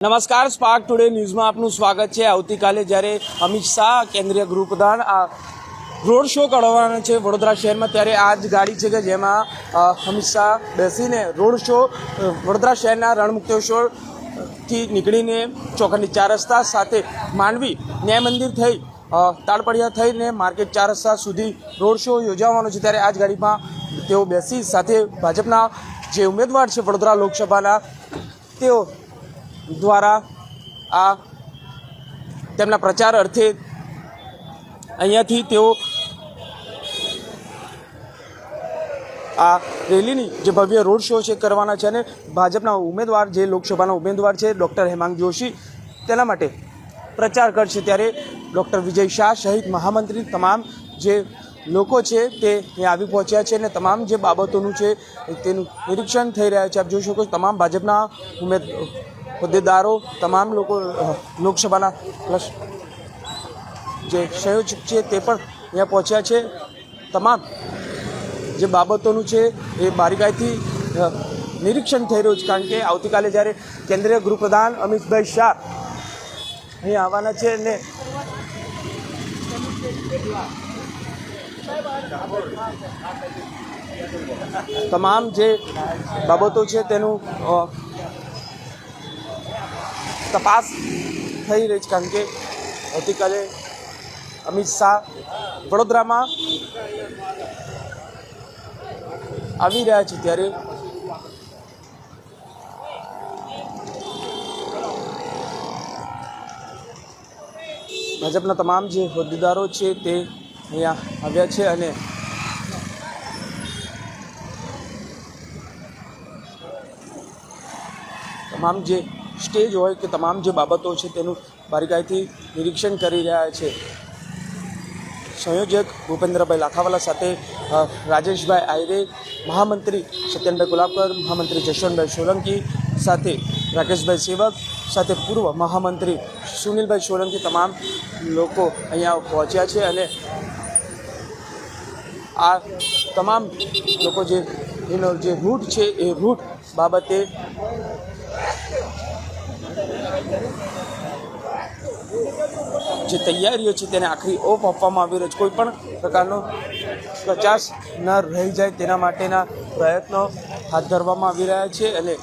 નમસ્કાર spark today ન્યૂઝમાં આપનું સ્વાગત છે. આવતીકાલે જ્યારે અમિત શાહ કેન્દ્રીય ગૃહપ્રધાન આ રોડ શો કરવાના છે વડોદરા શહેરમાં, ત્યારે આ જ ગાડી છે કે જેમાં અમિત શાહ બેસીને રોડ શો વડોદરા શહેરના રણમુક્તેશ્વરથી નીકળીને ચોકની ચાર રસ્તા સાથે માંડવી, ન્યાય મંદિર થઈ તાળપડિયા થઈને માર્કેટ ચાર રસ્તા સુધી રોડ શો યોજાવાનો છે. ત્યારે આ જ ગાડીમાં તેઓ બેસી સાથે ભાજપના જે ઉમેદવાર છે વડોદરા લોકસભાના, તેઓ દ્વારા આ તેમના પ્રચાર અર્થે અહીંયાથી તેઓ આ રેલીની જે ભવ્ય રોડ શો છે કરવાના છે અને ભાજપના ઉમેદવાર જે લોકસભાના ઉમેદવાર છે, ડૉક્ટર હેમાંગ જોશી, તેના માટે પ્રચાર કરશે ત્યારે ડૉક્ટર વિજય શાહ સહિત મહામંત્રી તમામ જે લોકો છે તે અહીંયા આવી પહોંચ્યા છે અને તમામ જે બાબતોનું છે તેનું નિરીક્ષણ થઈ રહ્યા છે. આપ જોઈ શકો તમામ ભાજપના ઉમેદ હોદ્દેદારો, તમામ લોકો લોકસભાના પ્લસ જે સંયોજક છે તે પણ અહીંયા પહોંચ્યા છે. તમામ જે બાબતોનું છે એ બારીકાઈથી નિરીક્ષણ થઈ રહ્યું છે, કારણ કે આવતીકાલે જ્યારે કેન્દ્રીય ગૃહપ્રધાન અમિતભાઈ શાહ અહીં આવવાના છે અને તમામ જે બાબતો છે તેનું તપાસ થઈ રહી છે કારણ કે આવતીકાલે અમિત શાહ વડોદરામાં આવી રહ્યા છે ત્યારે ભાજપના તમામ જે હોદ્દેદારો છે તે અહીંયા આવ્યા છે અને તમામ જે સ્ટેજ હોય કે તમામ જે બાબતો છે તેનું બારીકાઈથી નિરીક્ષણ કરી રહ્યા છે. સંયોજક ભૂપેન્દ્રભાઈ લાખાવાલા સાથે રાજેશભાઈ આયરે, મહામંત્રી સત્યનભાઈ ગુલાબકર, મહામંત્રી જશવંતભાઈ સોલંકી સાથે રાકેશભાઈ સેવક, સાથે પૂર્વ મહામંત્રી સુનિલભાઈ સોલંકી તમામ લોકો અહીંયા પહોંચ્યા છે અને આ તમામ લોકો જે એનો જે રૂટ છે એ રૂટ બાબતે જે તૈયારીઓ છે તેને આખરી ઓપ આપવામાં આવી રહ્યો છે. કોઈ પણ પ્રકારનો કચાશ ન રહી જાય તેના માટેના પ્રયત્નો હાથ ધરવામાં આવી રહ્યા છે અને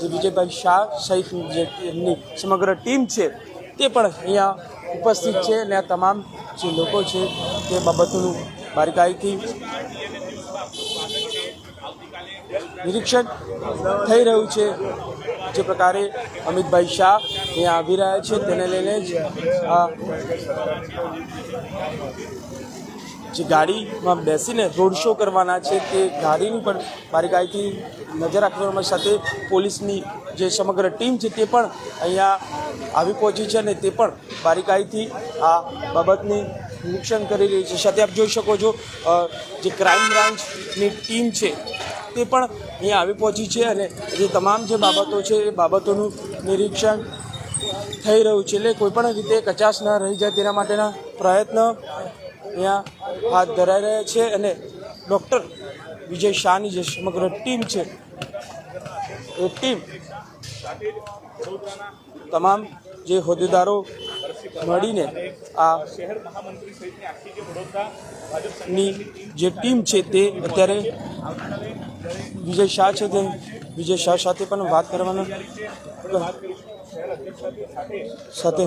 જે વિજયભાઈ શાહ સહિત જે એમની સમગ્ર ટીમ છે તે પણ અહીંયા ઉપસ્થિત છે અને આ તમામ જે લોકો છે તે બાબતોનું બારીકાઈથી નિરીક્ષણ થઈ રહ્યું છે. જે પ્રકારે અમિતભાઈ શાહ અહીંયા આવી રહ્યા છે તેને લઈને જ જે ગાડીમાં બેસીને રોડ શો કરવાના છે તે ગાડીની પણ બારીકાઈથી નજર રાખવામાં સાથે પોલીસની જે સમગ્ર ટીમ છે તે પણ અહીંયા આવી પહોંચી છે અને તે પણ બારીકાઈથી આ બાબતની નિરીક્ષણ કરી રહી છે. સાથે આપ જોઈ શકો છો જે ક્રાઇમ બ્રાન્ચની ટીમ છે તે પણ અહીંયા આવી પહોંચી છે અને જે તમામ જે બાબતો છે એ બાબતોનું નિરીક્ષણ થઈ રહ્યું છે. એટલે કોઈપણ રીતે કચાશ ન રહી જાય તેના માટેના પ્રયત્ન અહીંયા હાથ ધરાઈ રહ્યા છે અને ડૉક્ટર વિજય શાહની જે સમગ્ર ટીમ છે, એ ટીમ તમામ જે હોદ્દેદારો મળીને આ ની જે ટીમ છે તે અત્યારે વિજય શાહ છે તે વિજય શાહ સાથે પણ વાત કરવાના સાથે.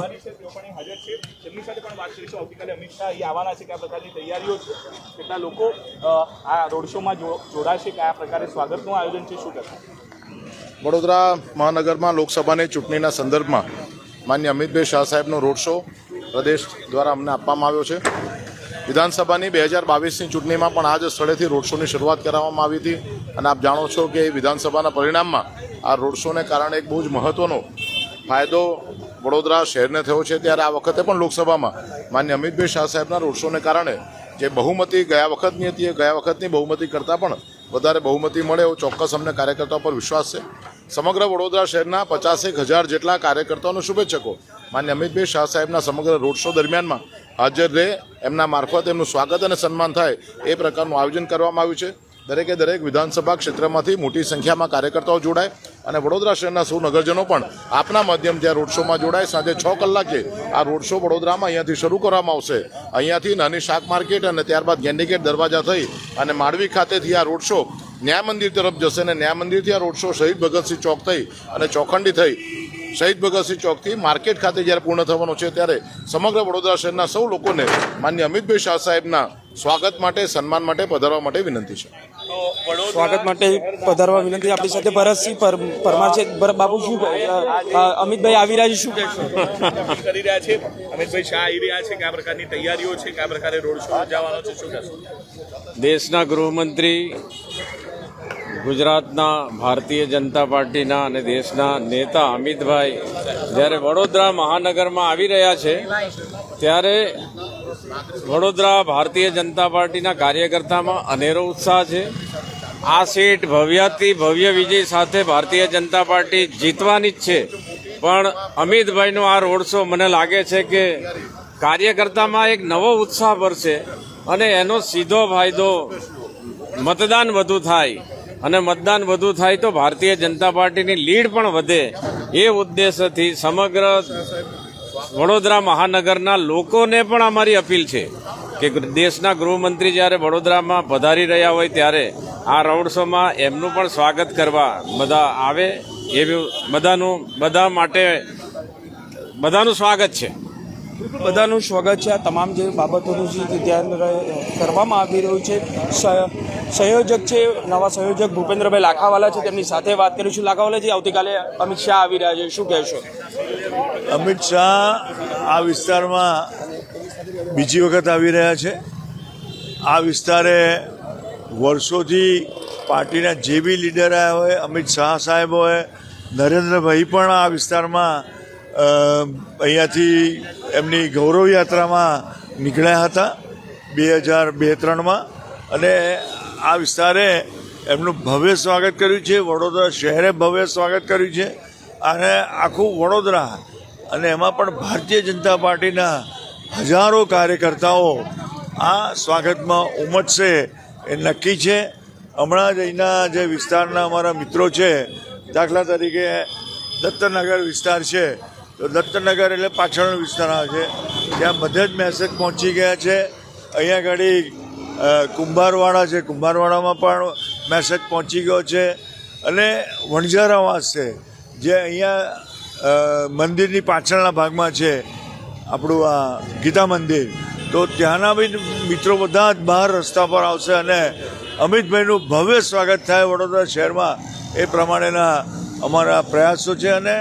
તેમની સાથે પણ વાત કરીશું. આવતીકાલે અમિત શાહ અહીં આવવાના છે કયા પ્રકારની તૈયારીઓ છે. કેટલા લોકો આ રોડ શોમાં જોડાશે કયા પ્રકારે સ્વાગતનું આયોજન છે શું કરશે વડોદરા મહાનગરમાં લોકસભાની ચૂંટણીના સંદર્ભમાં માન્ય અમિતભાઈ શાહ સાહેબનો રોડ શો પ્રદેશ દ્વારા અમને આપવામાં આવ્યો છે. વિધાનસભાની બે હજાર બાવીસની ચૂંટણીમાં પણ આ જ સ્થળેથી રોડ શોની શરૂઆત કરાવવામાં આવી હતી. અને આપ જાણો છો કે વિધાનસભાના પરિણામમાં આ રોડ શોને કારણે એક બહુ જ મહત્ત્વનો ફાયદો વડોદરા શહેરને થયો છે ત્યારે આ વખતે પણ લોકસભામાં માન્ય અમિતભાઈ શાહ સાહેબના રોડ શોને કારણે જે બહુમતી ગયા વખતની હતી, એ ગયા વખતની બહુમતી કરતાં પણ વધારે બહુમતી મળે એવો ચોક્કસ અમને કાર્યકર્તાઓ પર વિશ્વાસ છે. સમગ્ર વડોદરા શહેરના પચાસેક હજાર જેટલા કાર્યકર્તાઓને શુભેચ્છકો. માન્ય અમિતભાઈ શાહ સાહેબના સમગ્ર રોડ શો દરમિયાનમાં હાજર રહે, એમના મારફત એમનું સ્વાગત અને સન્માન થાય એ પ્રકારનું આયોજન કરવામાં આવ્યું છે. દરેકે દરેક વિધાનસભા ક્ષેત્રમાંથી મોટી સંખ્યામાં કાર્યકર્તાઓ જોડાય. અને વડોદરા શહેરના સૌ નગરજનો પણ આપના માધ્યમથી આ રોડ શોમાં જોડાય, સાંજે છ કલાકે આ રોડ શો વડોદરામાં અહીંયાથી શરૂ કરવામાં આવશે. અહીંયાથી નાની શાક માર્કેટ અને ત્યારબાદ ગેન્ડીગેટ દરવાજા થઈ અને માંડવી ખાતેથી આ રોડ શો ન્યાય મંદિર તરફ જશે અને ન્યાય મંદિરથી આ રોડ શો શહીદ ભગતસિંહ ચોક થઈ અને ચોખંડી થઈ. શહીદ ભગતસિંહ ચોકથી માર્કેટ ખાતે જ્યારે પૂર્ણ થવાનો છે ત્યારે સમગ્ર વડોદરા શહેરના સૌ લોકોને માન્ય અમિતભાઈ શાહ સાહેબના સ્વાગત માટે, સન્માન માટે પધારવા માટે વિનંતી છે. સ્વાગત માટે પધારવા વિનંતી આપણી સાથે ભરતસિંહ પર- પરમાર છે. બર- બાબુ શું અમિતભાઈ આવી રહ્યા છે શું કહેશો? કરી રહ્યા છે. અમિતભાઈ શાહ આવી રહ્યા છે કયા પ્રકારની તૈયારીઓ છે કયા પ્રકારે રોડ શો યોજાવાનો છે શું કહેશો? દેશના ગૃહમંત્રી ગુજરાતના ભારતીય જનતા પાર્ટીના અને દેશના નેતા અમિતભાઈ જ્યારે વડોદરા મહાનગરમાં આવી રહ્યા છે ત્યારે વડોદરા ભારતીય જનતા પાર્ટીના કાર્યકર્તામાં અનેરો ઉત્સાહ છે. આ સીટ ભવ્યાથી ભવ્ય વિજય સાથે ભારતીય જનતા પાર્ટી જીતવાની જ છે. પણ અમિતભાઈનો આ રોડ શો મને લાગે છે કે કાર્યકર્તામાં એક નવો ઉત્સાહ ભરશે અને એનો સીધો ફાયદો મતદાન વધુ થાય. અને મતદાન વધુ થાય તો ભારતીય જનતા પાર્ટીની લીડ પણ વધે એ ઉદ્દેશથી સમગ્ર વડોદરા મહાનગરના લોકોને પણ અમારી અપીલ છે કે દેશના ગૃહમંત્રી જ્યારે વડોદરામાં પધારી રહ્યા હોય ત્યારે આ રોડ શોમાં એમનું પણ સ્વાગત કરવા બધા આવે એવું બધાનું, બધા માટે બધાનું સ્વાગત છે. બધાનું સ્વાગત છે. આ તમામ જે બાબતોનું જે ધ્યાન કરવામાં આવી રહ્યું છે. સંયોજક છે, નવા સંયોજક ભૂપેન્દ્રભાઈ લાખાવાલા છે. તેમની સાથે વાત કરીશું. લાખાવાલાજી, આવતીકાલે અમિત શાહ આવી રહ્યા છે. શું કહેશો? અમિત શાહ આ વિસ્તારમાં બીજી વખત આવી રહ્યા છે. આ વિસ્તારે વર્ષોથી પાર્ટીના જે બી લીડર આવ્યા હોય, અમિત શાહ સાહેબ હોય, નરેન્દ્રભાઈ પણ આ વિસ્તારમાં અહીંયાથી એમની ગૌરવ યાત્રામાં નીકળ્યા હતા બે હજાર બે ત્રણમાં. અને આ વિસ્તારે એમનું ભવ્ય સ્વાગત કર્યું છે. વડોદરા શહેરે ભવ્ય સ્વાગત કર્યું છે. અને આખું વડોદરા અને એમાં પણ ભારતીય જનતા પાર્ટીના હજારો કાર્યકર્તાઓ આ સ્વાગતમાં ઉમટશે એ નક્કી છે. હમણાં જ અહીંના જે વિસ્તારના અમારા મિત્રો છે, દાખલા તરીકે દત્તનગર વિસ્તાર છે, તો દત્તનગર એટલે પાછળનો વિસ્તાર આવે છે. ત્યાં બધે જ મેસેજ પહોંચી ગયા છે. અહીંયા આગળ કુંભારવાડા છે. કુંભારવાડામાં પણ મેસેજ પહોંચી ગયો છે. અને વણઝારાવાસ છે જે અહીંયા મંદિરની પાછળના ભાગમાં છે આપણું આ ગીતા મંદિર. તો ત્યાંના બી મિત્રો બધા જ બહાર રસ્તા પર આવશે અને અમિતભાઈનું ભવ્ય સ્વાગત થાય વડોદરા શહેરમાં એ પ્રમાણેના અમારા પ્રયાસો છે અને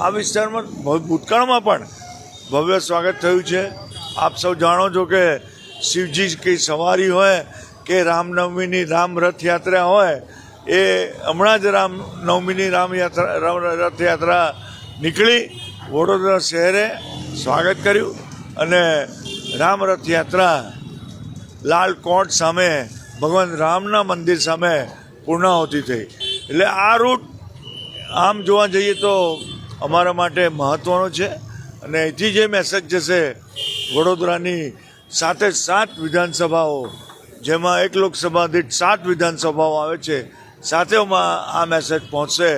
આ વિસ્તારમાં ભૂતકાળમાં પણ ભવ્ય સ્વાગત થયું છે. આપ સૌ જાણો છો કે શિવજી કંઈ સવારી હોય કે રામનવમીની રામ રથયાત્રા હોય, એ હમણાં જ રામ નવમીની રામ યાત્રા રથયાત્રા નીકળી વડોદરા શહેરે સ્વાગત કર્યું અને રામ રથયાત્રા લાલ કોટ સામે, ભગવાન રામના મંદિર સામે પૂર્ણાહુતિ થઈ. એટલે આ રૂટ આમ જોવા જઈએ તો અમારા માટે મહત્ત્વનો છે અને અહીંથી જે મેસેજ જશે વડોદરાની સાથે સાત વિધાનસભાઓ, જેમાં એક લોકસભા દીઠ સાત વિધાનસભાઓ આવે છે સાથેમાં આ મેસેજ પહોંચશે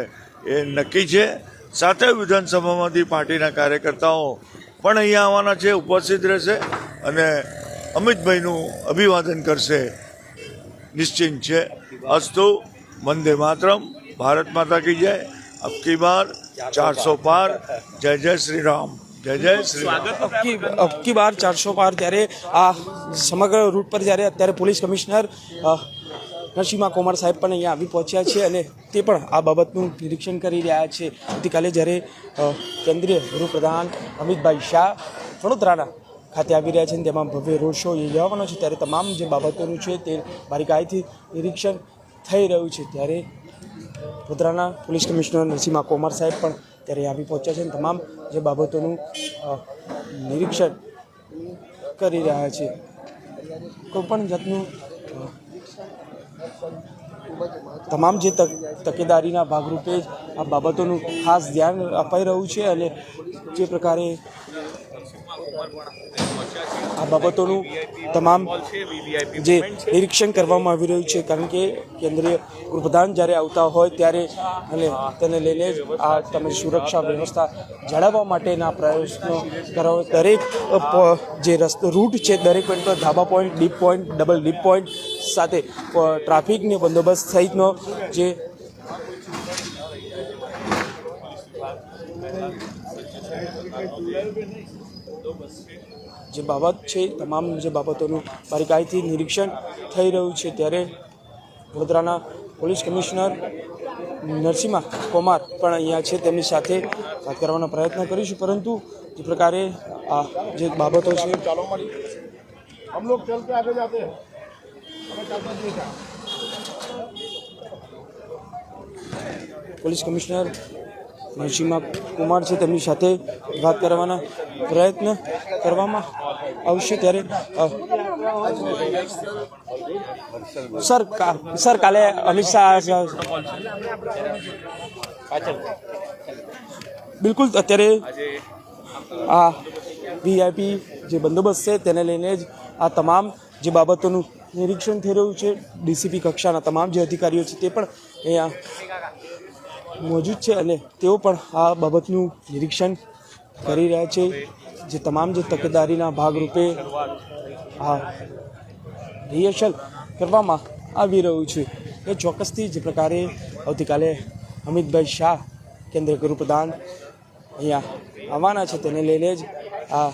એ નક્કી છે. સાતે વિધાનસભામાંથી પાર્ટીના કાર્યકર્તાઓ પણ અહીંયા આવવાના છે, ઉપસ્થિત રહેશે અને અમિતભાઈનું અભિવાદન કરશે. નિશ્ચિંત છે. અસ્તુ, વંદે માતરમ. ભારત માતા કી જય. અબકી બાર, ચારસો પાર. જય જય શ્રી રામ જય જય શ્રી અબકી અબકી બાર, ચારસો પાર. ત્યારે આ સમગ્ર રૂટ પર જ્યારે અત્યારે પોલીસ કમિશનર નરસિંહા કુમાર સાહેબ પણ અહીંયા આવી પહોંચ્યા છે અને તે પણ આ બાબતનું નિરીક્ષણ કરી રહ્યા છે. આવતીકાલે જ્યારે કેન્દ્રીય ગૃહપ્રધાન અમિતભાઈ શાહ વડોદરાના ખાતે આવી રહ્યા છે અને તેમાં ભવ્ય રોડ શો યોજવાનો છે, ત્યારે તમામ જે બાબતોનું છે તે બારીકાઈથી નિરીક્ષણ થઈ રહ્યું છે. ત્યારે વડોદરાના પોલીસ કમિશનર નરસિંહા કોમાર સાહેબ પણ ત્યારે આવી પહોંચ્યા છે અને તમામ જે બાબતોનું નિરીક્ષણ કરી રહ્યા છે. કોઈપણ જાતનું તમામ જે તક, તકેદારીના ભાગરૂપે આ બાબતોનું ખાસ ધ્યાન અપાઈ રહ્યું છે અને જે પ્રકારે આ બાબતોનું તમામ જે નિરીક્ષણ કરવામાં આવી રહ્યું છે, કારણ કે કેન્દ્રીય ગૃહપ્રધાન જ્યારે આવતા હોય ત્યારે અને તેને લઈને આ તમે સુરક્ષા વ્યવસ્થા જાળવવા માટેના પ્રયત્નો કરો દરેક જે રસ્તો, રૂટ છે, દરેક પોઈન્ટ પર ધાબા point dip point double dip point સાથે ટ્રાફિકની બંદોબસ્ત સહિતનો જે જે બાબત છે તમામ જે બાબતોનું બારીકાઈથી નિરીક્ષણ થઈ રહ્યું છે ત્યારે વડોદરાના પોલીસ કમિશનર નરસિંહા કુમાર પણ અહીંયા છે તેમની સાથે વાત કરવાનો પ્રયત્ન કરીશું પરંતુ જે પ્રકારે આ જે બાબતો છે ચાલો મળી હમ લોગ ચલતે આગે જાતે પોલીસ કમિશનર નરસિંહા કુમાર છે તેમની સાથે વાત કરવાના પ્રયત્ન કરવામાં આવશે ત્યારે સર સર, કાલે અમિત શાહ બિલકુલ, અત્યારે આ વીઆઈપી જે બંદોબસ્ત છે તેને લઈને જ આ તમામ જે બાબતોનું નિરીક્ષણ થઈ રહ્યું છે. ડીસીપી કક્ષાના તમામ જે અધિકારીઓ છે તે પણ અહીંયા મોજૂદ છે અને તેઓ પણ આ બાબતનું નિરીક્ષણ કરી રહ્યા છે. જે તમામ જે તકેદારીના ભાગરૂપે આ રિહર્સલ કરવામાં આવી રહ્યું છે. એ ચોક્કસથી જે પ્રકારે આવતીકાલે અમિતભાઈ શાહ કેન્દ્રીય ગૃહપ્રધાન અહીંયા આવવાના છે તેને લઈને જ આ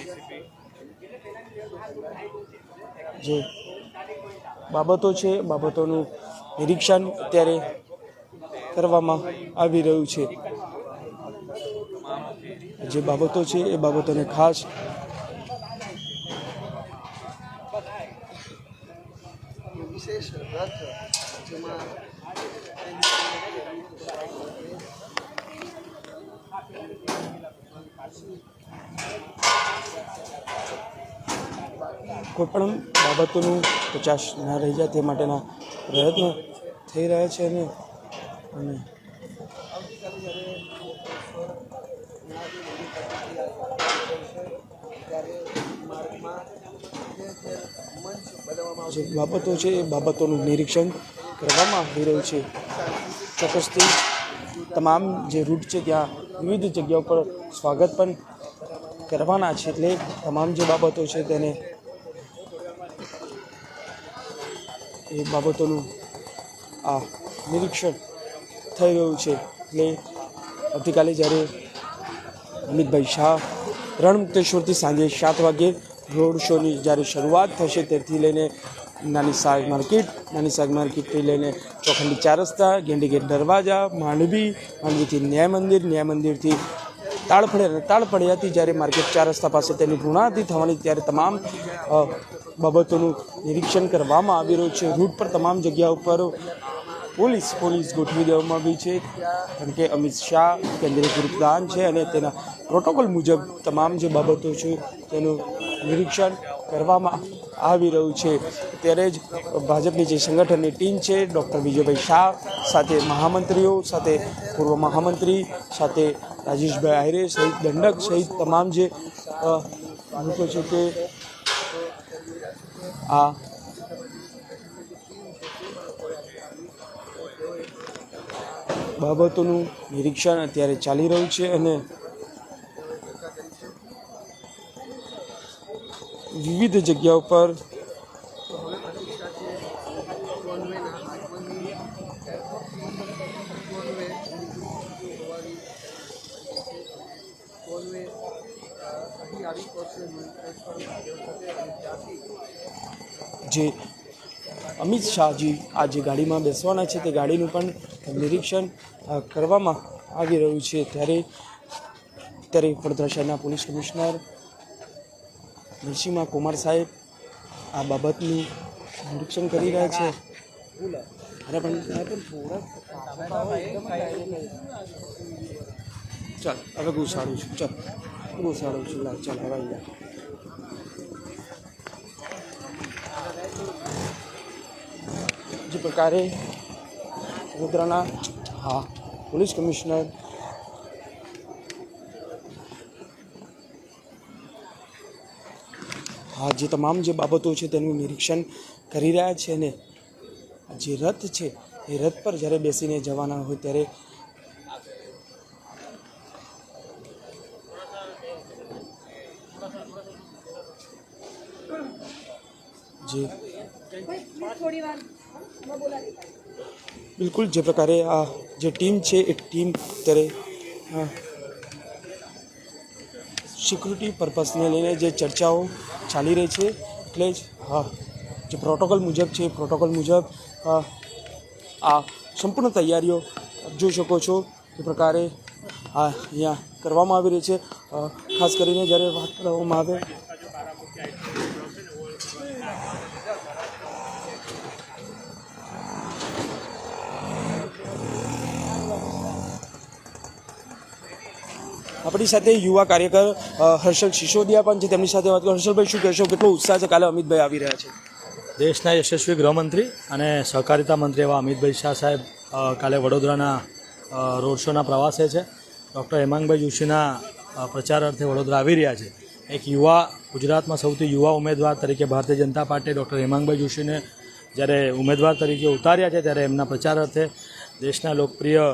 જે બાબતો છે, બાબતોનું નિરીક્ષણ અત્યારે કરવામાં આવી રહ્યું છે. જે બાબતો છે, એ બાબતોને ખાસ વિશેષ રથ જેમાં કોઈ પણ બાબતોનું કચાશ ના રહી જાય તે માટેના પ્રયત્નો થઈ રહ્યા છે અને અને જે બાબતો છે એ બાબતોનું નિરીક્ષણ કરવામાં આવી રહ્યું છે. ચોક્કસથી તમામ જે રૂટ છે ત્યાં વિવિધ જગ્યાઓ પર સ્વાગત પણ કરવાના છે એટલે તમામ જે બાબતો છે તેને એ બાબતોનું આ નિરીક્ષણ થઈ રહ્યું છે. એટલે આવતીકાલે જ્યારે અમિતભાઈ શાહ રણમુક્તેશ્વરથી સાંજે સાત વાગ્યે રોડ શોની જ્યારે શરૂઆત થશે ત્યારથી લઈને નાની શાક માર્કેટ, નાની શાક માર્કેટથી લઈને ચોખંડી ચાર રસ્તા ગેંડીગેટ દરવાજા, માંડવી, માંડવીથી ન્યાય મંદિર, ન્યાય મંદિરથી તાળફળે અને હતી જ્યારે માર્કેટ ચાર રસ્તા પાસે તેની પૂર્ણાહતિ થવાની ત્યારે તમામ બાબતોનું નિરીક્ષણ કરવામાં આવી રહ્યું છે. રૂટ પર તમામ જગ્યા ઉપર પોલીસ પોલીસ ગોઠવી દેવામાં આવી છે. કારણ કે અમિત શાહ કેન્દ્રીય ગૃહપ્રધાન છે અને તેના પ્રોટોકોલ મુજબ તમામ જે બાબતો છે તેનું નિરીક્ષણ કરવામાં આવી રહ્યું છે. ત્યારે જ ભાજપની જે સંગઠનની ટીમ છે, ડૉક્ટર વિજયભાઈ શાહ સાથે મહામંત્રીઓ, સાથે પૂર્વ મહામંત્રી, સાથે રાજેશભાઈ આહિરે સહિત દંડક સહિત તમામ જે લોકો છે તે આ બાબતોનું નિરીક્ષણ અત્યારે ચાલી રહ્યું છે અને વિવિધ જગ્યાઓ પર અમિત શાહજી આ જે ગાડીમાં બેસવાના છે. તે ગાડીનું પણ નિરીક્ષણ કરવામાં આવી રહ્યું છે. ત્યારે ત્યારે વડોદરા શહેરના પોલીસ કમિશનર નરસિંહા કુમાર સાહેબ આ બાબતનું નિરીક્ષણ કરી રહ્યા છે. અરે પણ ચાલ, હવે ગુસાડું છું. ચાલ, ગુસાડું છું. ચાલ, હવે અહીંયા. પ્રકારે વડોદરાના હા. પોલીસ કમિશનર હા જે તમામ જે બાબતો છે તેનું નિરીક્ષણ કરી રહ્યા છે અને જે રથ છે એ રથ પર જ્યારે બેસીને જવાના હોય ત્યારે બિલકુલ, જે પ્રકારે આ જે ટીમ છે એ ટીમ અત્યારે સિક્યુરિટી પર્પસને લઈને જે ચર્ચાઓ ચાલી રહી છે, એટલે જ, હા, જે પ્રોટોકોલ મુજબ છે પ્રોટોકોલ મુજબ આ સંપૂર્ણ તૈયારીઓ જોઈ શકો છો, એ પ્રકારે આ અહીંયા કરવામાં આવી રહી છે ખાસ કરીને જ્યારે વાત કરવામાં આવે આપણી સાથે યુવા કાર્યકર હર્ષલ સિસોદિયા પણ છે. તેમની સાથે વાત કરો. હર્ષલભાઈ, શું કહેશો? કેટલો ઉત્સાહ છે? કાલે અમિતભાઈ આવી રહ્યા છે. દેશના યશસ્વી ગૃહમંત્રી અને સહકારિતા મંત્રી એવા અમિતભાઈ શાહ સાહેબ કાલે વડોદરાના રોડ શોના પ્રવાસે છે. ડૉક્ટર હેમાંગભાઈ જોશીના પ્રચાર અર્થે વડોદરા આવી રહ્યા છે. એક યુવા, ગુજરાતમાં સૌથી યુવા ઉમેદવાર તરીકે ભારતીય જનતા પાર્ટી ડૉક્ટર હેમાંગભાઈ જોશીને જ્યારે ઉમેદવાર તરીકે ઉતાર્યા છે, ત્યારે એમના પ્રચાર અર્થે દેશના લોકપ્રિય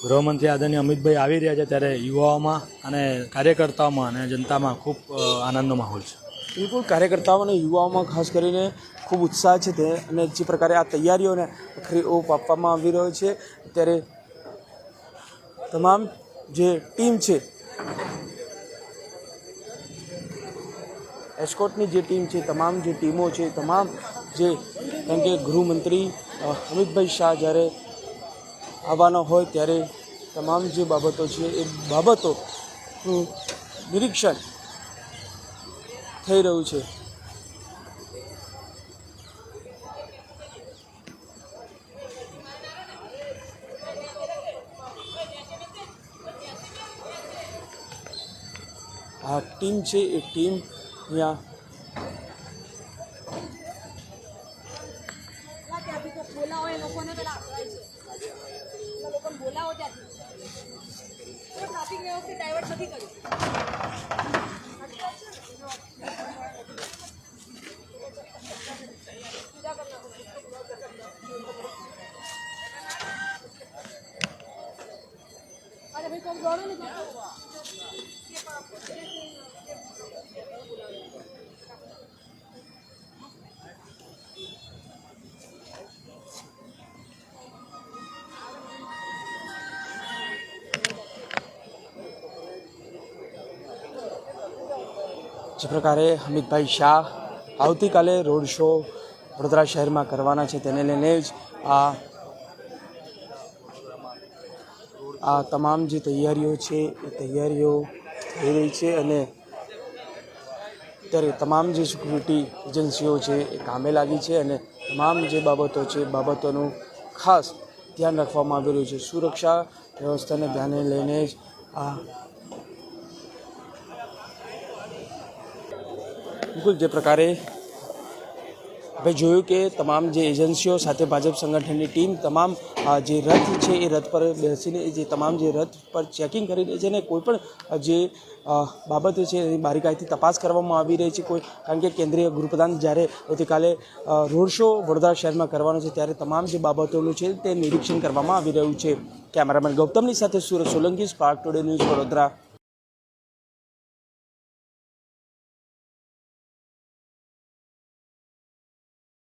ગૃહમંત્રી આદરણીય અમિતભાઈ આવી રહ્યા છે ત્યારે યુવાઓમાં અને કાર્યકર્તાઓમાં અને જનતામાં ખૂબ આનંદનો માહોલ છે. બિલકુલ, કાર્યકર્તાઓ અને યુવાઓમાં ખાસ કરીને ખૂબ ઉત્સાહ છે તે અને જે પ્રકારે આ તૈયારીઓને આખરી ઓપ આપવામાં આવી રહ્યો છે. ત્યારે તમામ જે ટીમ છે, એસ્કોટની જે ટીમ છે, તમામ જે ટીમો છે, તમામ જે કેમ કે ગૃહમંત્રી અમિતભાઈ શાહ જ્યારે આવવાના હોય ત્યારે તમામ જે બાબતો છે એ બાબતોનું નિરીક્ષણ થઈ રહ્યું છે. આ ટીમ છે, એ ટીમ અહીંયા લોકોને પેલા ત્યાંથી ટ્રાફિક વ્યવસ્થિત ડાયવર્ટ નથી કર્યું. જે પ્રકારે અમિતભાઈ શાહ આવતીકાલે રોડ શો વડોદરા શહેરમાં કરવાના છે તેને લઈને જ આ આ તમામ જે તૈયારીઓ છે એ તૈયારીઓ થઈ રહી છે અને ત્યારે તમામ જે સિક્યુરિટી એજન્સીઓ છે એ કામે લાગી છે અને તમામ જે બાબતો છે બાબતોનું ખાસ ધ્યાન રાખવામાં આવી રહ્યું છે. સુરક્ષા વ્યવસ્થાને ધ્યાને લઈને જ આ બિલકુલ જે પ્રકારે આપણે જોયું કે તમામ જે એજન્સીઓ સાથે ભાજપ સંગઠનની ટીમ તમામ જે રથ છે એ રથ પર બેસીને, જે તમામ જે રથ પર ચેકિંગ કરી રહી છે અને કોઈપણ જે બાબતો છે એની બારીકાઈથી તપાસ કરવામાં આવી રહી છે. કોઈ, કારણ કે કેન્દ્રીય ગૃહપ્રધાન જ્યારે આવતીકાલે રોડ શો વડોદરા શહેરમાં કરવાનો છે ત્યારે તમામ જે બાબતોનું છે તે નિરીક્ષણ કરવામાં આવી રહ્યું છે. કેમેરામેન ગૌતમની સાથે Surat Solanki, spark today news Vadodara.